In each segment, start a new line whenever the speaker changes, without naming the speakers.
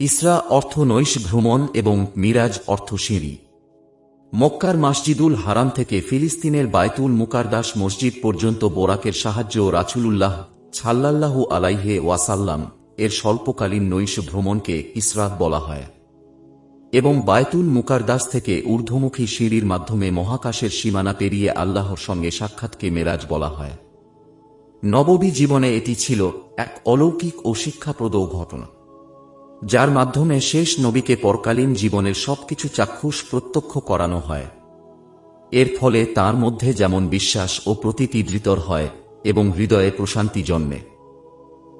ইসরা অর্থ নৈশ ভ্রমণ এবং মিরাজ অর্থ সিঁড়ি। মক্কার মাসজিদুল হারাম থেকে ফিলিস্তিনের বায়তুল মুকারদাস মসজিদ পর্যন্ত বোরাকের সাহায্য রাছুলুল্লাহ ছাল্লাল্লাহু আলাইহে ওয়াসাল্লাম এর স্বল্পকালীন নৈশ ভ্রমণকে ইসরাত বলা হয়। এবং বায়তুল মুকারদাস থেকে ঊর্ধ্বমুখী সিঁড়ির মাধ্যমে মহাকাশের সীমানা পেরিয়ে আল্লাহর সঙ্গে সাক্ষাৎকে মেরাজ বলা হয়। নববী জীবনে এটি ছিল এক অলৌকিক ও শিক্ষাপ্রদ ঘটনা। যার মাধ্যমে শেষ নবীকে পরকালীন জীবনের সবকিছু চাক্ষুষ প্রত্যক্ষ করানো হয়। এর ফলে তার মধ্যে যেমন বিশ্বাস ও প্রতীতি দৃতর হয় এবং হৃদয়ে প্রশান্তি জন্মে,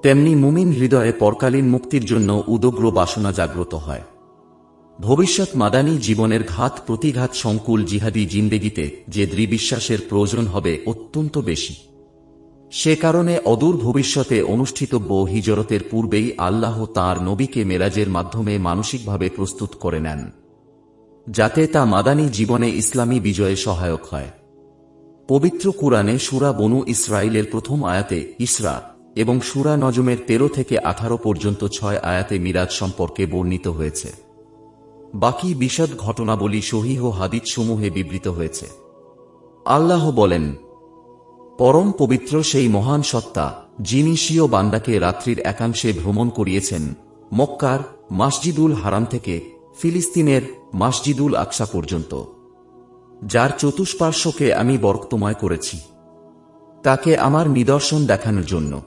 তেমনি মুমিন হৃদয়ে পরকালীন মুক্তির জন্য উদগ্র বাসনা জাগ্রত হয়। ভবিষ্যৎ মাদানী জীবনের ঘাত প্রতিঘাত সংকুল জিহাদি জিন্দেগিতে যে দৃবিশ্বাসের প্রয়োজন হবে অত্যন্ত বেশি। সে কারণে অদূর ভবিষ্যতে অনুষ্ঠিতব্য হিজরতের পূর্বেই আল্লাহ তার নবীকে মেরাজের মাধ্যমে মানসিকভাবে প্রস্তুত করে নেন, যাতে তা মাদানী জীবনে ইসলামী বিজয়ে সহায়ক হয়। পবিত্র কুরআনে সুরা বনু ইসরায়েলের প্রথম আয়াতে ইসরা এবং সুরা নজমের তেরো থেকে আঠারো পর্যন্ত ছয় আয়াতে মিরাজ সম্পর্কে বর্ণিত হয়েছে। বাকি বিশদ ঘটনাবলী সহিহ হাদিদ সমূহে বিবৃত হয়েছে। আল্লাহ বলেন পরম পবিত্র সেই মহান সত্তা, যিনি স্বীয় বান্দাকে রাত্রির একাংশে ভ্রমণ করিয়েছেন, মক্কার মাসজিদুল হারাম থেকে ফিলিস্তিনের মাসজিদুল আকসা পর্যন্ত, যার চতুষ্পার্শ্বকে আমি বরক্তময় করেছি। তাকে আমার নিদর্শন দেখানোর জন্য।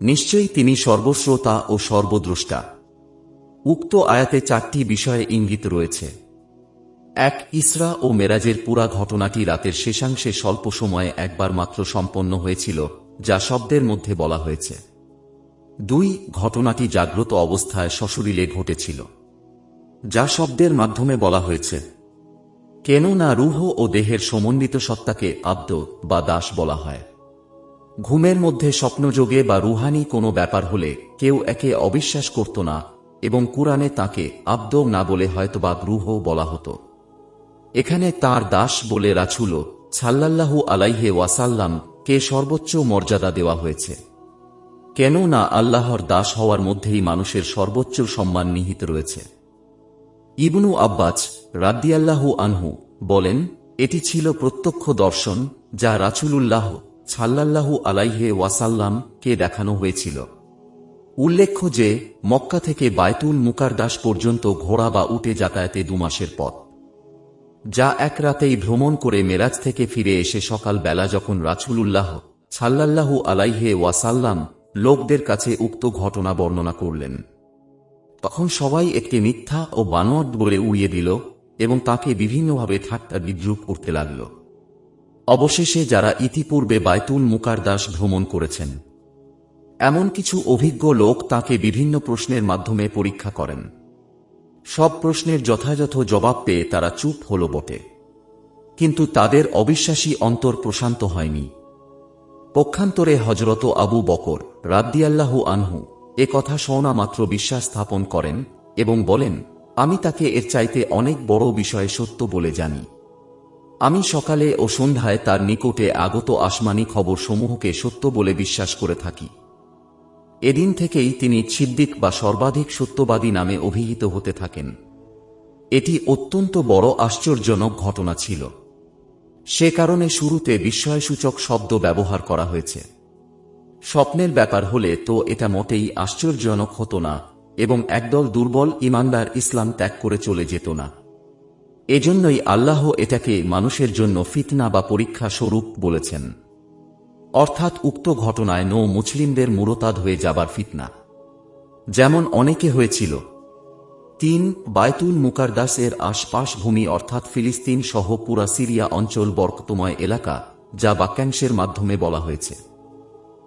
নিশ্চয়ই তিনি সর্বশ্রোতা ও সর্বদ্রষ্টা। উক্ত আয়াতে চারটি বিষয়ে ইঙ্গিত রয়েছে। এক ইসরা ও মেরাজের পুরা ঘটনাটি রাতের শেষাংশে স্বল্প সময়ে একবার মাত্র সম্পন্ন হয়েছিল, যা শব্দের মধ্যে বলা হয়েছে। দুই, ঘটনাটি জাগ্রত অবস্থায় সশরীরে ঘটেছিল, যা শব্দের মাধ্যমে বলা হয়েছে কেন না রুহ ও দেহের সমন্বিত সত্তাকে আব্দ বা দাস বলা হয়। ঘুমের মধ্যে স্বপ্নযোগে বা রুহানি কোনো ব্যাপার হলে কেউ একে অবিশ্বাস করত না, এবং কুরআনে তাকে আব্দ না বলে হয়তোবা রুহ বলা হতো। এখানে তার দাস বলে রাছুল ছাল্লাল্লাহু আলাইহে ওয়াসাল্লাম কে সর্বোচ্চ মর্যাদা দেওয়া হয়েছে। কেন না আল্লাহর দাস হওয়ার মধ্যেই মানুষের সর্বোচ্চ সম্মান নিহিত রয়েছে। ইবনু আব্বাস রাদ্দিয়াল্লাহু আনহু বলেন, এটি ছিল প্রত্যক্ষ দর্শন যা রাছুলুল্লাহ ছাল্লাল্লাহু আলাইহে ওয়াসাল্লাম কে দেখানো হয়েছিল। উল্লেখ্য যে, মক্কা থেকে বায়তুল মুকারদাস পর্যন্ত ঘোড়া বা উটে যাতায়াতে দুমাসের পথ। যা এক রাতেই ভ্রমণ করে মেরাজ থেকে ফিরে এসে সকাল বেলা যখন রাছুলুল্লাহ ছাল্লাল্লাহু আলাইহে ওয়াসাল্লাম লোকদের কাছে উক্ত ঘটনা বর্ণনা করলেন। তখন সবাই একটি মিথ্যা ও বানোয়াট বলে উড়িয়ে দিল এবং তাকে বিভিন্নভাবে ঠাট্টা বিদ্রুপ করতে লাগল। অবশেষে যারা ইতিপূর্বে বায়তুল মুকারদাস ভ্রমণ করেছেন, এমন কিছু অভিজ্ঞ লোক তাকে বিভিন্ন প্রশ্নের মাধ্যমে পরীক্ষা করেন। সব প্রশ্নের যথাযথ জবাব পেয়ে তারা চুপ হল বটে। কিন্তু তাদের অবিশ্বাসী অন্তর প্রশান্ত হয়নি। পক্ষান্তরে হজরত আবু বকর রাদ্দিয়াল্লাহু আনহু এ কথা শোনা মাত্র বিশ্বাস স্থাপন করেন এবং বলেন, আমি তাকে এর চাইতে অনেক বড় বিষয়ে সত্য বলে জানি। আমি সকালে ও সন্ধ্যায় তার নিকটে আগত আসমানি খবর সমূহকে সত্য বলে বিশ্বাস করে থাকি। এদিন থেকেই তিনি ছিদ্দিক বা সর্বাধিক সত্যবাদী নামে অভিহিত হতে থাকেন। এটি অত্যন্ত বড় আশ্চর্যজনক ঘটনা ছিল। সে কারণে শুরুতে বিস্ময়সূচক শব্দ ব্যবহার করা হয়েছে। স্বপ্নের ব্যাপার হলে তো এটা মোটেই আশ্চর্যজনক হতো না এবং একদল দুর্বল ইমানদার ইসলাম ত্যাগ করে চলে যেত না। এজন্যই আল্লাহ এটাকে মানুষের জন্য ফিতনা বা পরীক্ষা স্বরূপ বলেছেন। অর্থাৎ উক্ত ঘটনায় নৌ মুসলিমদের মুরতাদ হয়ে যাবার ফিতনা। যেমন অনেকে হয়েছিল, তিন বায়তুল মুকারদাস এর আশপাশ ভূমি অর্থাৎ ফিলিস্তিন সহ পুরা সিরিয়া অঞ্চল বরকতময় এলাকা যা বাক্যাংশের মাধ্যমে বলা হয়েছে।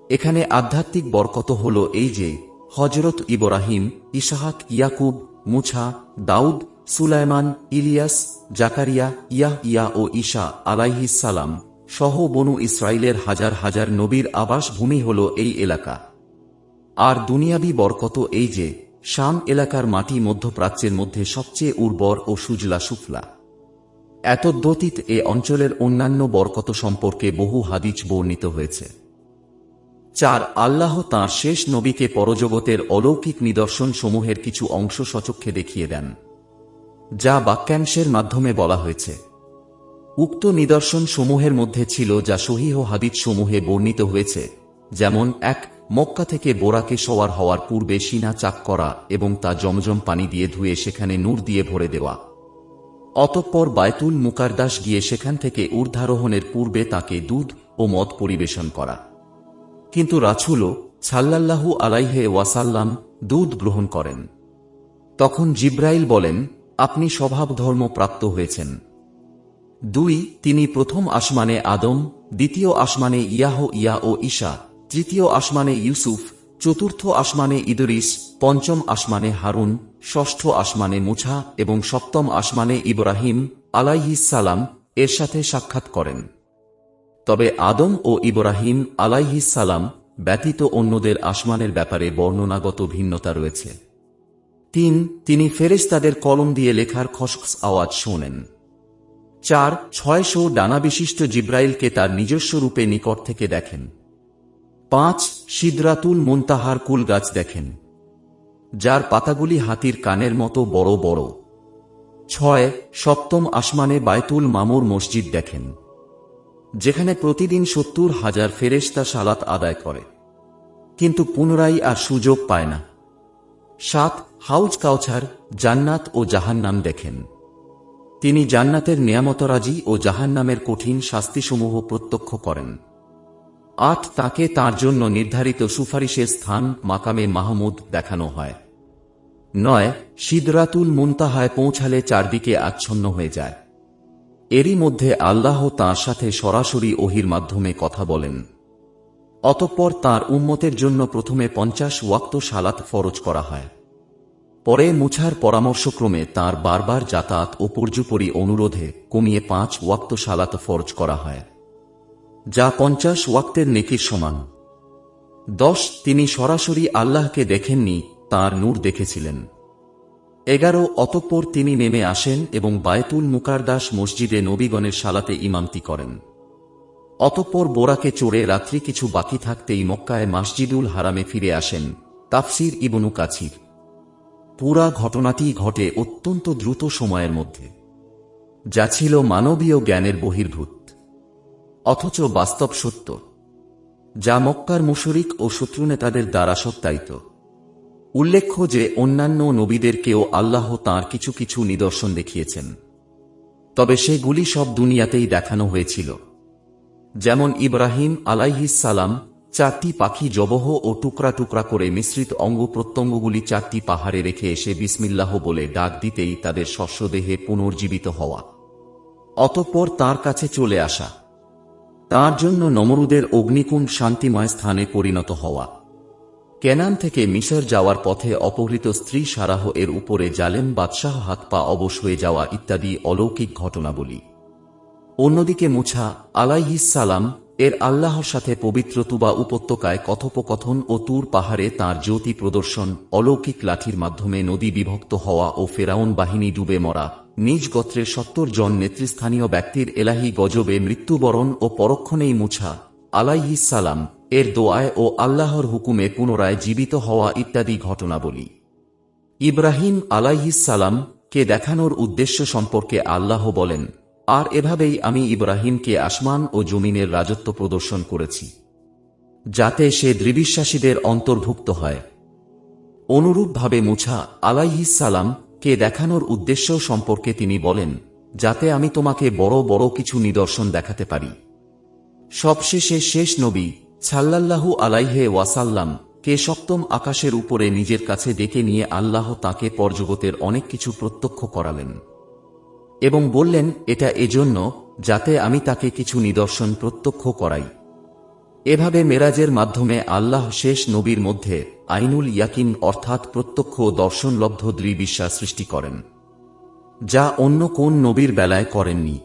এখানে আধ্যাত্মিক বরকত হল এই যে হজরত ইব্রাহিম, ইসাহাক, ইয়াকুব, মুছা, দাউদ, সুলাইমান, ইলিয়াস, জাকারিয়া ইয়াহ ইয়া ও ঈশা আলাইহিসালাম সহ বনু ইসরায়েলের হাজার হাজার নবীর আবাস ভূমি হল এই এলাকা। আর দুনিয়াবি বরকত এই যে, শাম এলাকার মাটি মধ্যপ্রাচ্যের মধ্যে সবচেয়ে উর্বর ও সুজলা সুফলা। এতদ্যতীত এ অঞ্চলের অন্যান্য বরকত সম্পর্কে বহু হাদিজ বর্ণিত হয়েছে। চার, আল্লাহ তাঁর শেষ নবীকে পরজগতের অলৌকিক নিদর্শন সমূহের কিছু অংশ সচক্ষে দেখিয়ে দেন। যা বাক্যাংশের মাধ্যমে বলা হয়েছে। উক্ত নিদর্শন সমূহের মধ্যে ছিল যা সহিহ হাদিদ সমূহে বর্ণিত হয়েছে, যেমন এক, মক্কা থেকে বোরাকে সওয়ার হওয়ার পূর্বে সিনা চাক করা এবং তা জমজম পানি দিয়ে ধুয়ে সেখানে নূর দিয়ে ভরে দেওয়া। অতঃপর বায়তুল মুকারদাস গিয়ে সেখান থেকে ঊর্ধ্বারোহণের পূর্বে তাকে দুধ ও মদ পরিবেশন করা। কিন্তু রাছুলো সাল্লাল্লাহু আলাইহে ওয়াসাল্লাম দুধ গ্রহণ করেন। তখন জিব্রাইল বলেন, আপনি স্বভাব ধর্ম প্রাপ্ত হয়েছেন। দুই, তিনি প্রথম আসমানে আদম, দ্বিতীয় আসমানে ইয়াহ ইয়া ও ঈশা, তৃতীয় আসমানে ইউসুফ, চতুর্থ আসমানে ইদরিস, পঞ্চম আসমানে হারুন, ষষ্ঠ আসমানে মুছা এবং সপ্তম আসমানে ইব্রাহিম আলাইহিসালাম এর সাথে সাক্ষাৎ করেন। তবে আদম ও ইব্রাহিম আলাইহিসালাম ব্যতীত অন্যদের আসমানের ব্যাপারে বর্ণনাগত ভিন্নতা রয়েছে। তিন, তিনি ফেরেশতাদের কলম দিয়ে লেখার খসখস আওয়াজ শোনেন। চার, ছয়শো ডানা বিশিষ্ট জিব্রাইলকে তার নিজস্ব রূপে নিকট থেকে দেখেন। পাঁচ, সিদরাতুল মুনতাহার কুল গাছ দেখেন, যার পাতাগুলি হাতির কানের মতো বড় বড়। ছয়, সপ্তম আসমানে বায়তুল মামুর মসজিদ দেখেন, যেখানে প্রতিদিন সত্তর হাজার ফেরেশতা সালাত আদায় করে, কিন্তু পুনরায় আর সুযোগ পায় না। সাত, হাউজ কাউছার, জান্নাত ও জাহান্নাম দেখেন। তিনি জান্নাতের নিয়ামতরাজি ও জাহান্নামের কঠিন শাস্তিসমূহ প্রত্যক্ষ করেন। আট তাকে তার জন্য নির্ধারিত সুপারিশের স্থান মাকামে মাহমুদ দেখানো হয়। নয়, সিদরাতুল মুনতাহায় পৌঁছালে চারদিকে আচ্ছন্ন হয়ে যায়। এরই মধ্যে আল্লাহ তাঁর সাথে সরাসরি ওহির মাধ্যমে কথা বলেন। অতঃপর তার উম্মতের জন্য প্রথমে পঞ্চাশ ওয়াক্ত সালাত ফরজ করা হয়। পরে মুছার পরামর্শক্রমে তার বারবার যাতায়াত ও পর্যুপরি অনুরোধে কমিয়ে পাঁচ ওয়াক্ত সালাত ফরজ করা হয়, যা পঞ্চাশ ওয়াক্তের নেকির সমান। দশ, তিনি সরাসরি আল্লাহকে দেখেননি, তার নূর দেখেছিলেন। এগারো, অতঃপর তিনি নেমে আসেন এবং বায়তুল মুকারদাস মসজিদে নবীগণের সালাতে ইমামতি করেন। অতঃপর বোরাকে চড়ে রাত্রি কিছু বাকি থাকতেই মক্কায় মাসজিদুল হারামে ফিরে আসেন, তাফসির ইবনু কাছির পুরা ঘটনাটি ঘটে অত্যন্ত দ্রুত সময়ের মধ্যে। যা ছিল মানবীয় জ্ঞানের বহির্ভূত, অথচ বাস্তব সত্য, যা মক্কার মুশরিক ও শত্রু নেতাদের দ্বারা সত্যায়িত। উল্লেখ্য যে অন্যান্য নবীদেরকেও আল্লাহ তাঁর কিছু কিছু নিদর্শন দেখিয়েছেন। তবে সেগুলি সব দুনিয়াতেই দেখানো হয়েছিল। যেমন ইব্রাহিম আলাইহিসালাম চারটি পাখি জবহ ও টুকরা টুকরা করে মিশ্রিত অঙ্গ প্রত্যঙ্গগুলি চারটি পাহাড়ে রেখে এসে বিসমিল্লাহ বলে ডাক দিতেই তাদের শস্যদেহে পুনর্জীবিত হওয়া। অতঃপর তার কাছে চলে আসা। তার জন্য নমরুদের অগ্নিকুণ্ড শান্তিময় স্থানে পরিণত হওয়া। কেনান থেকে মিশর যাওয়ার পথে অপহৃত স্ত্রী সারাহ এর উপরে জালেম বাদশাহ হাত পা অবশ হয়ে যাওয়া ইত্যাদি অলৌকিক ঘটনাবলী। অন্যদিকে মুছা আলাইহিসালাম এর আল্লাহর সাথে পবিত্র তুবা উপত্যকায় কথোপকথন ও তুর পাহাড়ে তার জ্যোতি প্রদর্শন, অলৌকিক লাঠির মাধ্যমে নদী বিভক্ত হওয়া ও ফেরাউন বাহিনী ডুবে মরা। নিজ গোত্রের সত্তর জন নেতৃস্থানীয় ব্যক্তির এলাহি গজবে মৃত্যুবরণ ও পরক্ষণেই মুছা। আলাইহিসালাম এর দোয়ায় ও আল্লাহর হুকুমে পুনরায় জীবিত হওয়া ইত্যাদি ঘটনাবলী। ইব্রাহিম আলাইহিসালাম কে দেখানোর উদ্দেশ্য সম্পর্কে আল্লাহ বলেন আর এভাবেই আমি ইব্রাহিমকে আসমান ও জমিনের রাজত্ব প্রদর্শন করেছি, যাতে সে দৃবিশ্বাসীদের অন্তর্ভুক্ত হয়। অনুরূপভাবে মুছা আলাইহিসালাম কে দেখানোর উদ্দেশ্য সম্পর্কে তিনি বলেন, যাতে আমি তোমাকে বড় বড় কিছু নিদর্শন দেখাতে পারি। সবশেষে শেষ নবী সাল্লাল্লাহু আলাইহে ওয়াসাল্লাম কে সপ্তম আকাশের উপরে নিজের কাছে ডেকে নিয়ে আল্লাহ তাকে পরজগতের অনেক কিছু প্রত্যক্ষ করালেন। এবং বললেন, এটা এজন্য যাতে আমি তাকে কিছু নিদর্শন প্রত্যক্ষ করাই। এভাবে মেরাজের মাধ্যমে আল্লাহ শেষ নবীর মধ্যে আইনুল ইয়াকিন অর্থাৎ প্রত্যক্ষ দর্শনলব্ধ দৃবিশ্বাস সৃষ্টি করেন, যা অন্য কোন নবীর বেলায় করেননি।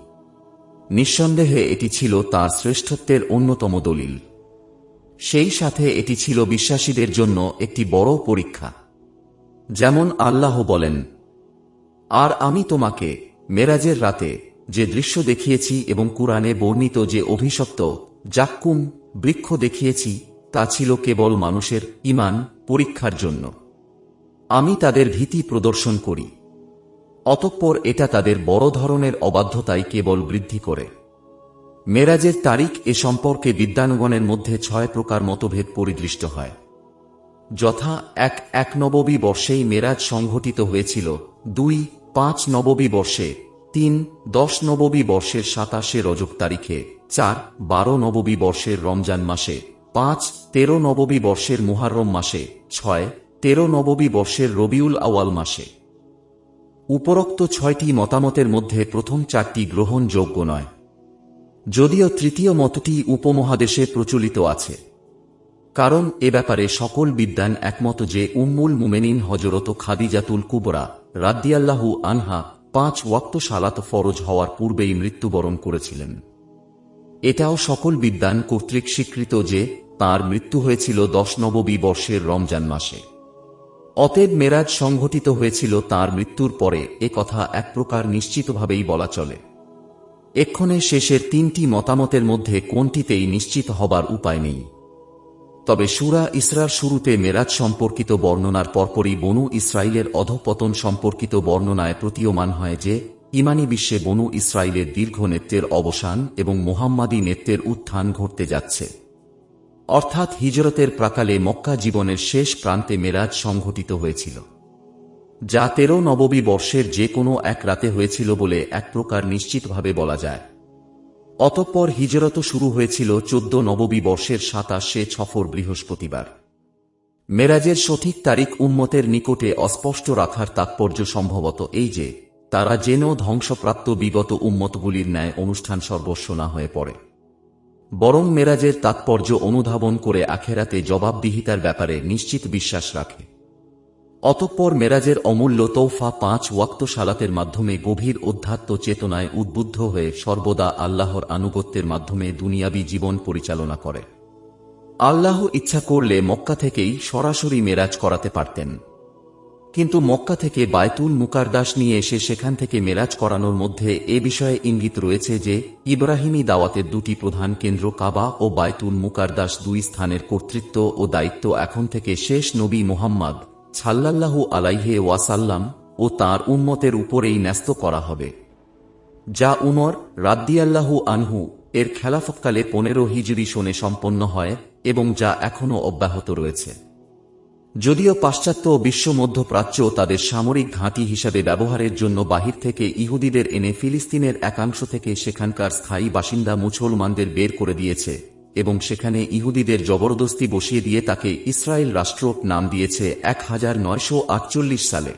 নিঃসন্দেহে এটি ছিল তার শ্রেষ্ঠত্বের অন্যতম দলিল। সেই সাথে এটি ছিল বিশ্বাসীদের জন্য একটি বড় পরীক্ষা। যেমন আল্লাহ বলেন, আর আমি তোমাকে মেরাজের রাতে যে দৃশ্য দেখিয়েছি এবং কুরআনে বর্ণিত যে অভিশপ্ত জাক্কুম বৃক্ষ দেখিয়েছি, তা ছিল কেবল মানুষের ইমান পরীক্ষার জন্য। আমি তাদের ভীতি প্রদর্শন করি। অতঃপর এটা তাদের বড় ধরনের অবাধ্যতাই কেবল বৃদ্ধি করে। মেরাজের তারিখ এ সম্পর্কে বিদ্যানুগণের মধ্যে ছয় প্রকার মতভেদ পরিদৃষ্ট হয়। যথা এক এক নববী বর্ষেই মেরাজ সংঘটিত হয়েছিল দুই পাঁচ নববী বর্ষে, তিন, দশ নববী বর্ষের সাতাশে রজব তারিখে, চার, বারো নববী বর্ষের রমজান মাসে, পাঁচ, তেরো নববী বর্ষের মুহাররম মাসে, ছয়, তেরো নববী বর্ষের রবিউল আওয়াল মাসে। উপরোক্ত ছয়টি মতামতের মধ্যে প্রথম চারটি গ্রহণযোগ্য নয়। যদিও তৃতীয় মতটি উপমহাদেশে প্রচলিত আছে। কারণ এ ব্যাপারে সকল বিদ্যান একমত যে উম্মুল মুমেনিন হজরত খাদিজাতুল কুবরা রাদ্দিয়াল্লাহু আনহা পাঁচ ওয়াক্ত সালাত ফরজ হওয়ার পূর্বেই মৃত্যুবরণ করেছিলেন। এটাও সকল বিদ্যান কর্তৃক স্বীকৃত যে তার মৃত্যু হয়েছিল দশ নববী বর্ষের রমজান মাসে। অতএব মেরাজ সংঘটিত হয়েছিল তার মৃত্যুর পরে এ কথা এক প্রকার নিশ্চিতভাবেই বলা চলে। এক্ষণে শেষের তিনটি মতামতের মধ্যে কোনটিতেই নিশ্চিত হবার উপায় নেই। তবে সুরা ইসরার শুরুতে মেরাজ সম্পর্কিত বর্ণনার পরপরই বনু ইসরায়েলের অধপতন সম্পর্কিত বর্ণনায় প্রতীয়মান হয় যে, ইমানি বিশ্বে বনু ইসরায়েলের দীর্ঘ নেত্রের অবসান এবং মোহাম্মাদী নেত্রের উত্থান ঘটতে যাচ্ছে। অর্থাৎ হিজরতের প্রাকালে মক্কা জীবনের শেষ প্রান্তে মেরাজ সংঘটিত হয়েছিল। যা তেরো নববী বর্ষের যে কোনো এক রাতে হয়েছিল বলে এক প্রকার নিশ্চিতভাবে বলা যায়। অতঃপর হিজরত শুরু হয়েছিল চোদ্দ নববী বর্ষের সাতাশে ছফর বৃহস্পতিবার। মেরাজের সঠিক তারিখ উম্মতের নিকটে অস্পষ্ট রাখার তাৎপর্য সম্ভবত এই যে, তারা যেন ধ্বংসপ্রাপ্ত বিগত উম্মতগুলির ন্যায় অনুষ্ঠান সর্বস্ব না হয়ে পড়ে। বরং মেরাজের তাৎপর্য অনুধাবন করে আখেরাতে জবাবদিহিতার ব্যাপারে নিশ্চিত বিশ্বাস রাখে। অতঃপর মেরাজের অমূল্য তৌফা পাঁচ ওয়াক্ত সালাতের মাধ্যমে গভীর অধ্যাত্ম চেতনায় উদ্বুদ্ধ হয়ে সর্বদা আল্লাহর আনুগত্যের মাধ্যমে দুনিয়াবী জীবন পরিচালনা করে। আল্লাহ ইচ্ছা করলে মক্কা থেকেই সরাসরি মেরাজ করাতে পারতেন। কিন্তু মক্কা থেকে বায়তুল মুকারদাস নিয়ে এসে সেখান থেকে মেরাজ করানোর মধ্যে এ বিষয়ে ইঙ্গিত রয়েছে যে, ইব্রাহিমী দাওয়াতের দুটি প্রধান কেন্দ্র কাবা ও বায়তুল মুকারদাস দুই স্থানের কর্তৃত্ব ও দায়িত্ব এখন থেকে শেষ নবী মোহাম্মদ ছাল্লাল্লাহু আলাইহে ওয়াসাল্লাম ও তার উম্মতের উপরেই ন্যস্ত করা হবে। যা উমর রাদ্দিয়াল্লাহু আনহু এর খেলাফতকালে পনেরো হিজরি শোনে সম্পন্ন হয় এবং যা এখনও অব্যাহত রয়েছে। যদিও পাশ্চাত্য ও বিশ্ব মধ্যপ্রাচ্য তাদের সামরিক ঘাঁটি হিসাবে ব্যবহারের জন্য বাহির থেকে ইহুদিদের এনে ফিলিস্তিনের একাংশ থেকে সেখানকার স্থায়ী বাসিন্দা মুসলমানদের বের করে দিয়েছে। এবং সেখানে ইহুদিদের জবরদস্তি বসিয়ে দিয়ে তাকে ইসরায়েল রাষ্ট্র নাম দিয়েছে এক হাজার নয়শো আটচল্লিশ সালে।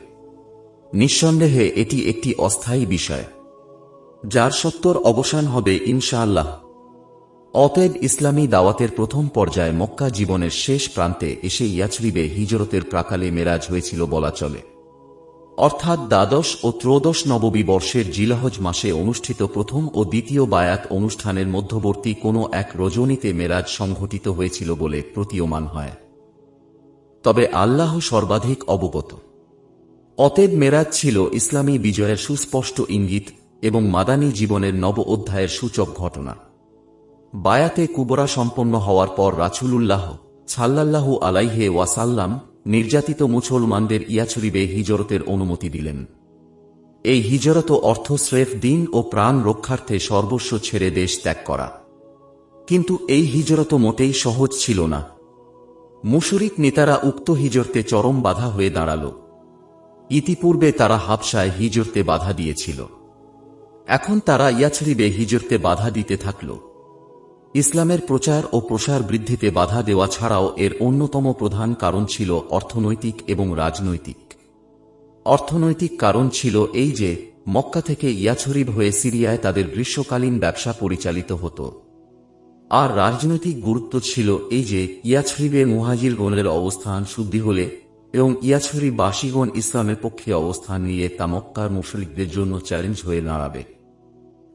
নিঃসন্দেহে এটি একটি অস্থায়ী বিষয়, যার সত্তর অবসান হবে ইনশাআল্লাহ। অতএব ইসলামী দাওয়াতের প্রথম পর্যায়ে মক্কা জীবনের শেষ প্রান্তে এসে ইয়াচরিবে হিজরতের প্রাকালে মেরাজ হয়েছিল বলা চলে। অর্থাৎ দ্বাদশ ও ত্রয়োদশ নববী বর্ষের জিলাহজ মাসে অনুষ্ঠিত প্রথম ও দ্বিতীয় বায়াত অনুষ্ঠানের মধ্যবর্তী কোনো এক রজনীতে মেরাজ সংঘটিত হয়েছিল বলে প্রতীয়মান হয়। তবে আল্লাহ সর্বাধিক অবগত। অতএব মেরাজ ছিল ইসলামী বিজয়ের সুস্পষ্ট ইঙ্গিত এবং মাদানী জীবনের নব অধ্যায়ের সূচক ঘটনা। বায়াতে কুবরা সম্পন্ন হওয়ার পর রাছুলুল্লাহ সাল্লাল্লাহু আলাইহে ওয়াসাল্লাম নির্যাতিত মুসলমানদের ইয়াছরিবে হিজরতের অনুমতি দিলেন। এই হিজরত অর্থ স্রেফ দিন ও প্রাণ রক্ষার্থে সর্বস্ব ছেড়ে দেশ ত্যাগ করা। কিন্তু এই হিজরত মোটেই সহজ ছিল না। মুশরিক নেতারা উক্ত হিজরতে চরম বাধা হয়ে দাঁড়াল। ইতিপূর্বে তারা হাবসায় হিজরতে বাধা দিয়েছিল। এখন তারা ইয়াছরিবে হিজরতে বাধা দিতে থাকল। ইসলামের প্রচার ও প্রসার বৃদ্ধিতে বাধা দেওয়া ছাড়াও এর অন্যতম প্রধান কারণ ছিল অর্থনৈতিক এবং রাজনৈতিক। অর্থনৈতিক কারণ ছিল এই যে, মক্কা থেকে ইয়াছরিব হয়ে সিরিয়ায় তাদের গ্রীষ্মকালীন ব্যবসা পরিচালিত হতো। আর রাজনৈতিক গুরুত্ব ছিল এই যে, ইয়াছরিবে মুহাজিরগণের অবস্থান শুদ্ধি হলে এবং ইয়াছরি বাসীগণ ইসলামের পক্ষে অবস্থান নিয়ে তা মক্কার মুশরিকদের জন্য চ্যালেঞ্জ হয়ে দাঁড়াবে।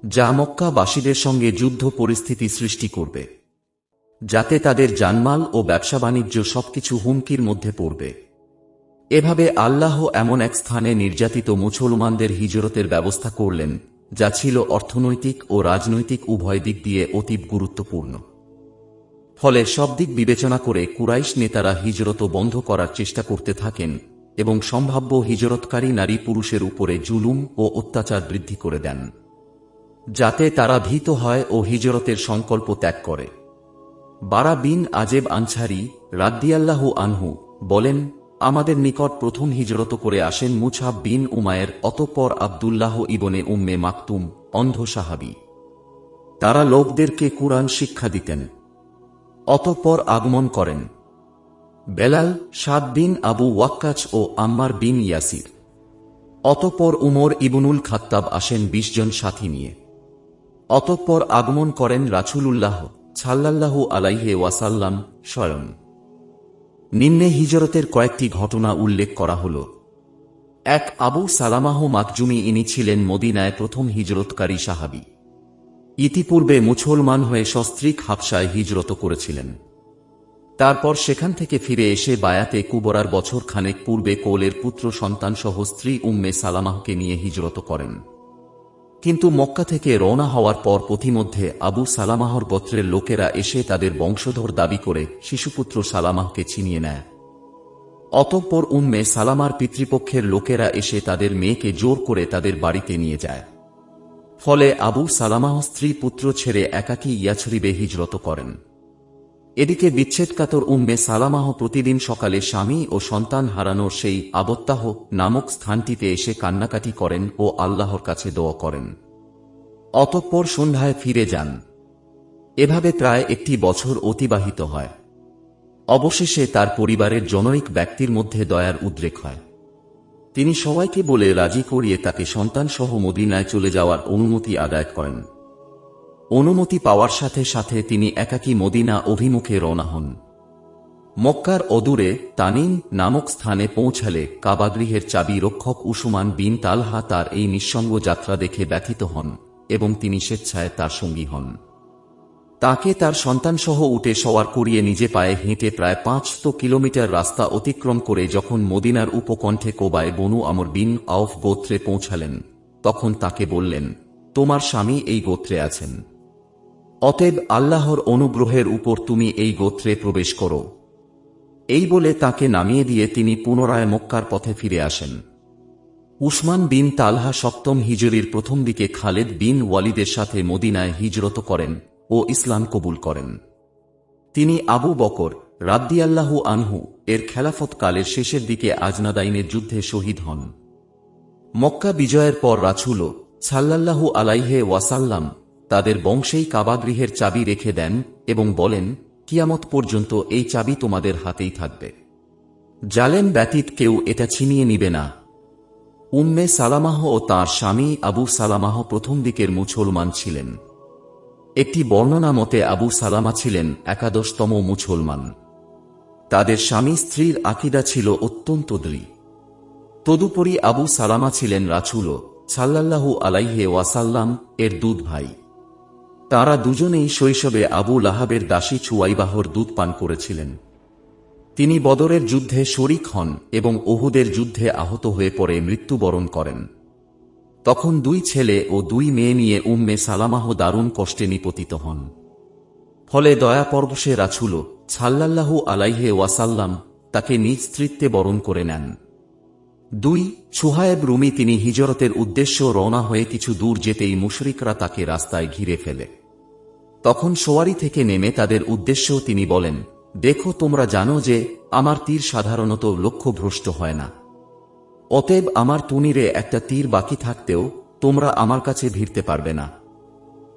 যা মক্কাবাসীদের সঙ্গে যুদ্ধ পরিস্থিতি সৃষ্টি করবে, যাতে তাদের জানমাল ও ব্যবসা বাণিজ্য সবকিছু হুমকির মধ্যে পড়বে। এভাবে আল্লাহ এমন এক স্থানে নির্যাতিত মুসলমানদের হিজরতের ব্যবস্থা করলেন, যা ছিল অর্থনৈতিক ও রাজনৈতিক উভয় দিক দিয়ে অতীব গুরুত্বপূর্ণ। ফলে সব দিক বিবেচনা করে কুরাইশ নেতারা হিজরত বন্ধ করার চেষ্টা করতে থাকেন এবং সম্ভাব্য হিজরতকারী নারী পুরুষের উপরে জুলুম ও অত্যাচার বৃদ্ধি করে দেন। যাতে তারা ভীত হয় ও হিজরতের সংকল্প ত্যাগ করে। বারা বিন আজেব আনছারি রাদ্দিয়াল্লাহু আনহু বলেন, আমাদের নিকট প্রথম হিজরত করে আসেন মুছাব বিন উমায়ের অতঃপর আবদুল্লাহ ইবনে উম্মে মাকতুম, অন্ধ সাহাবি। তারা লোকদেরকে কুরআন শিক্ষা দিতেন। অতঃপর আগমন করেন। বেলাল, সাদ বিন আবু ওয়াক্কাচ ও আম্মার বিন ইয়াসির। অতঃপর উমর ইবনুল খাত্তাব আসেন বিশ জন সাথী নিয়ে। অতঃপর আগমন করেন রাছুলুল্লাহ ছাল্লাল্লাহু আলাইহে ওয়াসাল্লাম স্বয়ং। নিম্নে হিজরতের কয়েকটি ঘটনা উল্লেখ করা হল। এক, আবু সালামাহ মাকজুমি, ইনি ছিলেন মদিনায় প্রথম হিজরতকারী সাহাবি। ইতিপূর্বে মুসলমান হয়ে সস্ত্রীক হাবসায় হিজরত করেছিলেন। তারপর সেখান থেকে ফিরে এসে বায়াতে কুবরার বছর খানেক পূর্বে কোলের পুত্র সন্তানসহ স্ত্রী উম্মে সালামাহকে নিয়ে হিজরত করেন। কিন্তু মক্কা থেকে রওনা হওয়ার পর পথিমধ্যে আবু সালামাহর গোত্রের লোকেরা এসে তাদের বংশধর দাবি করে শিশুপুত্র সালামাহকে ছিনিয়ে নেয়। অতঃপর উন্মে সালামার পিতৃপক্ষের লোকেরা এসে তাদের মেয়েকে জোর করে তাদের বাড়িতে নিয়ে যায়। ফলে আবু সালামাহ স্ত্রী পুত্র ছেড়ে একাকী ইয়াছরিবে হিজরত করেন। এদিকে বিচ্ছেদকাতর উম্মে সালামাহ প্রতিদিন সকালে স্বামী ও সন্তান হারানোর সেই আবত্তাহ নামক স্থানটিতে এসে কান্নাকাটি করেন ও আল্লাহর কাছে দোয়া করেন। অতঃপর সন্ধ্যায় ফিরে যান। এভাবে প্রায় একটি বছর অতিবাহিত হয়। অবশেষে তার পরিবারের জনৈক ব্যক্তির মধ্যে দয়ার উদ্রেক হয়। তিনি সবাইকে বলে রাজি করিয়ে তাকে সন্তানসহ মদিনায় চলে যাওয়ার অনুমতি আদায় করেন। অনুমতি পাওয়ার সাথে সাথে তিনি একাকী মদিনা অভিমুখে রওনা হন। মক্কার অদূরে তানিম নামক স্থানে পৌঁছালে কাবাগৃহের চাবি রক্ষক উসুমান বিন তালহা তার এই নিঃসঙ্গ যাত্রা দেখে ব্যথিত হন এবং তিনি স্বেচ্ছায় তার সঙ্গী হন। তাকে তার সন্তানসহ উঠে সওয়ার করিয়ে নিজে পায়ে হেঁটে প্রায় পাঁচশো কিলোমিটার রাস্তা অতিক্রম করে যখন মদিনার উপকণ্ঠে কোবায় বনু আমর বিন আউফ গোত্রে পৌঁছালেন, তখন তাকে বললেন, তোমার স্বামী এই গোত্রে আছেন। অতএব আল্লাহর অনুগ্রহের উপর তুমি এই গোত্রে প্রবেশ করো। এই বলে তাকে নামিয়ে দিয়ে তিনি পুনরায় মক্কার পথে ফিরে আসেন। উসমান বিন তালহা সপ্তম হিজরির প্রথম দিকে খালেদ বিন ওয়ালিদের সাথে মদিনায় হিজরত করেন ও ইসলাম কবুল করেন। তিনি আবু বকর রাদ্দিয়াল্লাহু আনহু এর খেলাফত কালের শেষের দিকে আজনাদাইনের যুদ্ধে শহীদ হন। মক্কা বিজয়ের পর রাছুল সাল্লাল্লাহু আলাইহে ওয়াসাল্লাম তাদের বংশেই কাবাগৃহের চাবি রেখে দেন এবং বলেন, কিয়ামত পর্যন্ত এই চাবি তোমাদের হাতেই থাকবে। জালেম ব্যতীত কেউ এটা ছিনিয়ে নিবে না। উম্মে সালামাহ ও তাঁর স্বামী আবু সালামাহ প্রথম দিকের মুসলমান ছিলেন। একটি বর্ণনা মতে আবু সালামা ছিলেন একাদশতম মুসলমান তাদের স্বামী স্ত্রীর আকিদা ছিল অত্যন্ত দৃঢ়। তদুপরি আবু সালামা ছিলেন রাছুল সাল্লাল্লাহু আলাইহে ওয়াসাল্লাম এর দুধ ভাই। তারা দুজনেই শৈশবে আবু লাহাবের দাসী ছুয়াইবাহর দুধ পান করেছিলেন। তিনি বদরের যুদ্ধে শরিক হন এবং ওহুদের যুদ্ধে আহত হয়ে পড়ে মৃত্যুবরণ করেন। তখন দুই ছেলে ও দুই মেয়ে নিয়ে উম্মে সালামাহ দারুণ কষ্টে নিপতিত হন। ফলে দয়া পরবশে রাছুল সাল্লাল্লাহু আলাইহে ওয়াসাল্লাম তাকে নিজ বরণ করে নেন। দুই, সুহায়েব রুমি তিনি হিজরতের উদ্দেশ্য রওনা হয়ে কিছু দূর যেতেই মুশরিকরা তাকে রাস্তায় ঘিরে ফেলে। তখন সোয়ারি থেকে নেমে তাদের উদ্দেশ্যও তিনি বলেন, দেখো, তোমরা জানো যে আমার তীর সাধারণত লক্ষ্যভ্রষ্ট হয় না। অতএব আমার তুনিরে একটা তীর বাকি থাকতেও তোমরা আমার কাছে ভিড়তে পারবে না।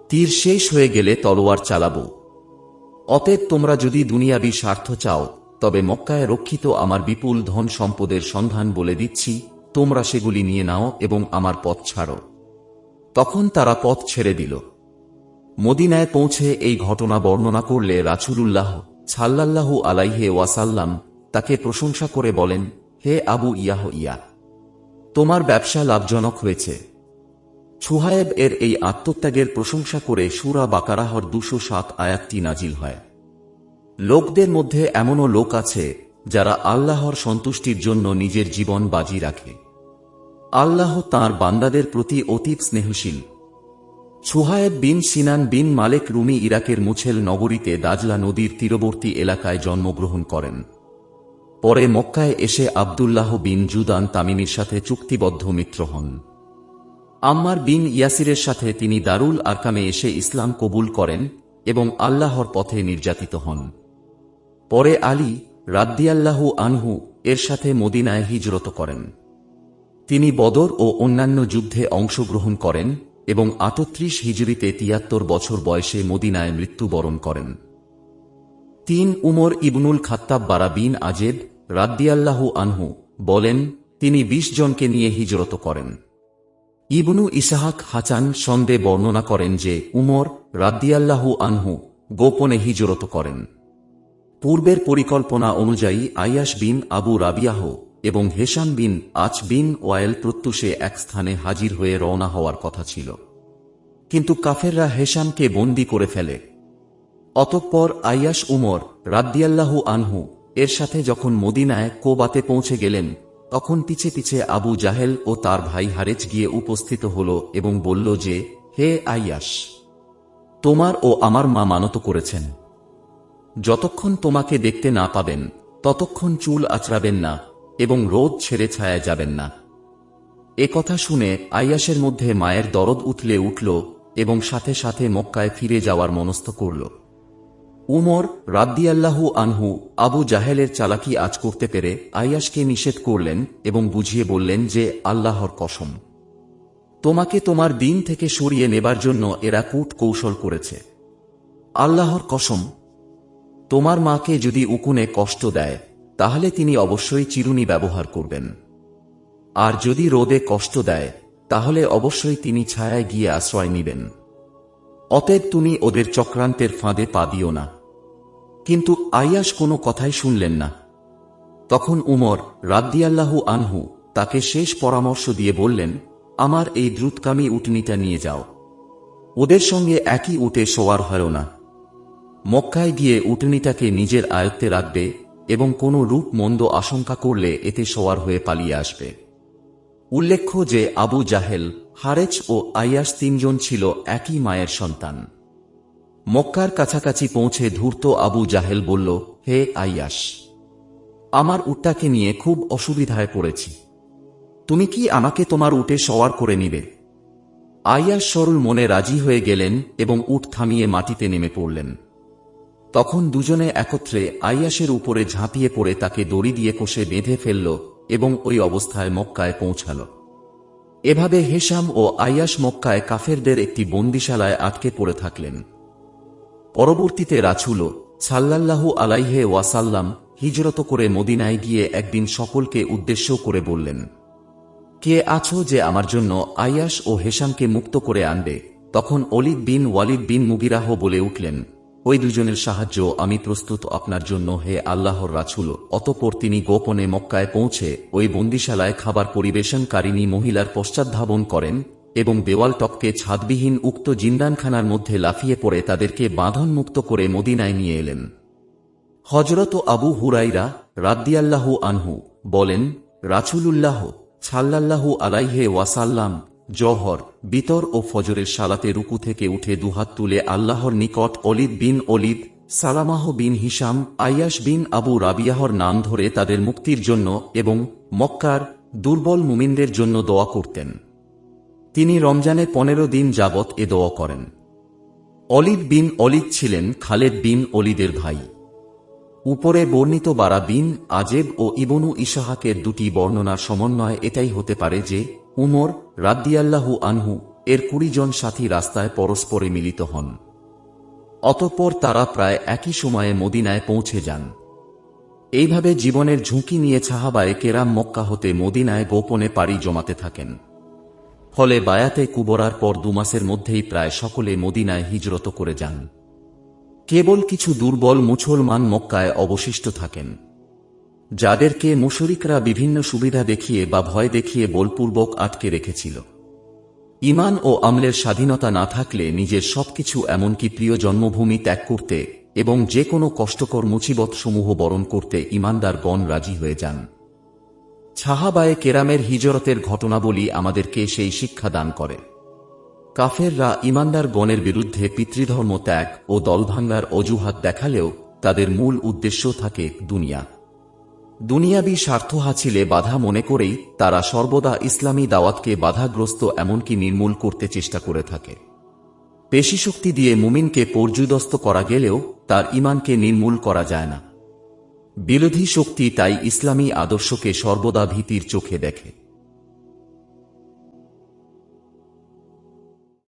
তীর শেষ হয়ে গেলে তলোয়ার চালাবো। অতএব তোমরা যদি দুনিয়াবি স্বার্থ চাও তবে মক্কায় রক্ষিত আমার বিপুল ধন সম্পদের সন্ধান বলে দিচ্ছি, তোমরা সেগুলি নিয়ে নাও এবং আমার পথ ছাড়ো। তখন তারা পথ ছেড়ে দিল। মদিনায় পৌঁছে এই ঘটনা বর্ণনা করলে রাছুলুল্লাহ ছাল্লাল্লাহু আলাইহে ওয়াসাল্লাম তাকে প্রশংসা করে বলেন, হে আবু ইয়াহ ইয়া, তোমার ব্যবসা লাভজনক হয়েছে। সুহায়েব এর এই আত্মত্যাগের প্রশংসা করে সুরা বাকারাহর দুশো সাত আয়াতটি নাজিল হয়। লোকদের মধ্যে এমনও লোক আছে যারা আল্লাহর সন্তুষ্টির জন্য নিজের জীবন বাজি রাখে। আল্লাহ তাঁর বান্দাদের প্রতি অতীব স্নেহশীল। সুহায়েব বিন সিনান বিন মালেক রুমি ইরাকের মুছেল নগরীতে দাজলা নদীর তীরবর্তী এলাকায় জন্মগ্রহণ করেন। পরে মক্কায় এসে আবদুল্লাহ বিন জুদান তামিমির সাথে চুক্তিবদ্ধ মিত্র হন। আম্মার বিন ইয়াসিরের সাথে তিনি দারুল আরকামে এসে ইসলাম কবুল করেন এবং আল্লাহর পথে নির্যাতিত হন। পরে আলী রাদ্দিয়াল্লাহু আনহু এর সাথে মদিনায় হিজরত করেন। তিনি বদর ও অন্যান্য যুদ্ধে অংশগ্রহণ করেন এবং আটত্রিশ হিজরিতে তিয়াত্তর বছর বয়সে মদিনায় মৃত্যুবরণ করেন। তিন উমর ইবনুল খাত্তাব বারা বিন আজেদ রাদ্দিয়াল্লাহু আনহু বলেন, তিনি বিশ জনকে নিয়ে হিজরত করেন। ইবনু ইসাহাক হাচান সন্দে বর্ণনা করেন যে উমর রাদ্দিয়াল্লাহু আনহু গোপনে হিজরত করেন। পূর্বের পরিকল্পনা অনুযায়ী আয়াস বিন আবু রাবিয়াহ এবং হেসান বিন আচ বিন ওয়াইল প্রত্যুষে এক স্থানে হাজির হয়ে রওনা হওয়ার কথা ছিল। কিন্তু কাফেররা হেসানকে বন্দি করে ফেলে। অতঃপর আয়াস উমর রাদ্দিয়াল্লাহু আনহু এর সাথে যখন মদিনায় কোবাতে পৌঁছে গেলেন, তখন পিছে পিছে আবু জাহেল ও তার ভাই হারেজ গিয়ে উপস্থিত হল এবং বলল যে, হে আইয়াস তোমার ও আমার মা মানত করেছেন। যতক্ষণ তোমাকে দেখতে না পাবেন, ততক্ষণ চুল আচড়াবেন না এবং রোদ ছেড়ে ছায়া যাবেন না। এ কথা শুনে আইয়াসের মধ্যে মায়ের দরদ উঠলে উঠল এবং সাথে সাথে মক্কায় ফিরে যাওয়ার মনস্থ করল। উমর রাদ্দিয়াল্লাহু আনহু আবু জাহেলের চালাকি আজ করতে পেরে আইয়াসকে নিষেধ করলেন এবং বুঝিয়ে বললেন যে আল্লাহর কসম। তোমাকে তোমার দিন থেকে সরিয়ে নেবার জন্য এরা কূট কৌশল করেছে। আল্লাহর কসম তোমার মাকে যদি উকুনে কষ্ট দেয়, তাহলে তিনি অবশ্যই চিরুনি ব্যবহার করবেন। আর যদি রোদে কষ্ট দেয়, তাহলে অবশ্যই তিনি ছায়ায় গিয়ে আশ্রয় নিবেন। অতএব তুমি ওদের চক্রান্তের ফাঁদে পা দিও না। কিন্তু আয়াস কোনো কথাই শুনলেন না। তখন উমর রাদ্দিয়াল্লাহু আনহু তাকে শেষ পরামর্শ দিয়ে বললেন, আমার এই দ্রুতকামী উটনিটা নিয়ে যাও। ওদের সঙ্গে একই উটে শোয়ার হয় না। মক্কায় গিয়ে উটনিটাকে নিজের আয়ত্তে রাখবে এবং কোনো রূপ মন্দ আশঙ্কা করলে এতে সওয়ার হয়ে পালিয়ে আসবে। উল্লেখ্য যে আবু জাহেল হারেজ ও আইয়াস তিনজন ছিল একই মায়ের সন্তান। মক্কার কাছাকাছি পৌঁছে ধূর্ত আবু জাহেল বলল, হে আইয়াস, আমার উটটাকে নিয়ে খুব অসুবিধায় পড়েছি। তুমি কি আমাকে তোমার উটে সওয়ার করে নিবে? আইয়াস সরল মনে রাজি হয়ে গেলেন এবং উট থামিয়ে মাটিতে নেমে পড়লেন। তখন দুজনে একত্রে আইয়াসের উপরে ঝাঁপিয়ে পড়ে তাকে দড়ি দিয়ে কষে বেঁধে ফেলল এবং ওই অবস্থায় মক্কায় পৌঁছাল। এভাবে হেশাম ও আইয়াস মক্কায় কাফেরদের একটি বন্দিশালায় আটকে পড়ে থাকলেন। পরবর্তীতে রাছুল সাল্লাল্লাহু আলাইহে ওয়াসাল্লাম হিজরত করে মদিনায় গিয়ে একদিন সকলকে উদ্দেশ্য করে বললেন, কে আছো যে আমার জন্য আয়াস ও হেশামকে মুক্ত করে আনবে? তখন অলিদ বিন ওয়ালিদ বিন মুগিরাহ বলে উঠলেন ওই দুজনের সাহায্য আমি প্রস্তুত আপনার জন্য হে আল্লাহর রাছুল অতপর তিনি গোপনে মক্কায় পৌঁছে ওই বন্দিশালায় খাবার পরিবেশনকারিণী মহিলার পশ্চাৎধাবন করেন এবং দেওয়াল টপকে ছাদবিহীন উক্ত জিন্দানখানার মধ্যে লাফিয়ে পড়ে তাদেরকে বাঁধন মুক্ত করে মদিনায় নিয়ে এলেন। হজরত আবু হুরাইরা রাদ্দিয়াল্লাহু আনহু বলেন রাছুলুল্লাহ সাল্লাল্লাহু আলাইহে ওয়াসাল্লাম জহর, বিতর ও ফজরের সালাতে রুকু থেকে উঠে দুহাত তুলে আল্লাহর নিকট অলিদ বিন অলিদ, সালামাহ বিন হিসাম আয়াস বিন আবু রাবিয়াহর নাম ধরে তাদের মুক্তির জন্য এবং মক্কার দুর্বল মুমিনদের জন্য দোয়া করতেন। তিনি রমজানে পনেরো দিন যাবৎ এ দোয়া করেন। অলিদ বিন অলিদ ছিলেন খালেদ বিন অলিদের ভাই। উপরে বর্ণিত বারা বিন, আজেব ও ইবনু ইশাহাকের দুটি বর্ণনার সমন্বয় এটাই হতে পারে যে উমর রাদ্দিয়াল্লাহু আনহু এর কুড়ি জন সাথী রাস্তায় পরস্পরে মিলিত হন। অতঃপর তারা প্রায় একই সময়ে মদিনায় পৌঁছে যান। এইভাবে জীবনের ঝুঁকি নিয়ে ছাহাবায় কেরাম মক্কা হতে মদিনায় গোপনে পাড়ি জমাতে থাকেন। ফলে বায়াতে কুবরার পর দুমাসের মধ্যেই প্রায় সকলে মদিনায় হিজরত করে যান। কেবল কিছু দুর্বল মুসলমান মক্কায় অবশিষ্ট থাকেন। যাদেরকে মুশরিকরা বিভিন্ন সুবিধা দেখিয়ে বা ভয় দেখিয়ে বলপূর্বক আটকে রেখেছিল। ইমান ও আমলের স্বাধীনতা না থাকলে নিজের সবকিছু এমনকি প্রিয় জন্মভূমি ত্যাগ করতে এবং যে কোনো কষ্টকর মুচিবত সমূহ বরণ করতে ইমানদার গণ রাজি হয়ে যান। ছাহাবায়ে কেরামের হিজরতের ঘটনাবলী আমাদেরকে সেই শিক্ষা দান করে। কাফেররা ইমানদার গণের বিরুদ্ধে পিতৃধর্ম ত্যাগ ও দলভাঙ্গার অজুহাত দেখালেও তাদের মূল উদ্দেশ্য থাকে দুনিয়া। দুনিয়াবি স্বার্থ হাছিলে বাধা মনে করেই তারা সর্বদা ইসলামী দাওয়াতকে বাধাগ্রস্ত এমনকি নির্মূল করতে চেষ্টা করে থাকে। পেশিশক্তি দিয়ে মুমিনকে পর্যুদস্ত করা গেলেও তার ইমানকে নির্মূল করা যায় না। বিরোধী শক্তি তাই ইসলামী আদর্শকে সর্বদা ভীতির চোখে দেখে।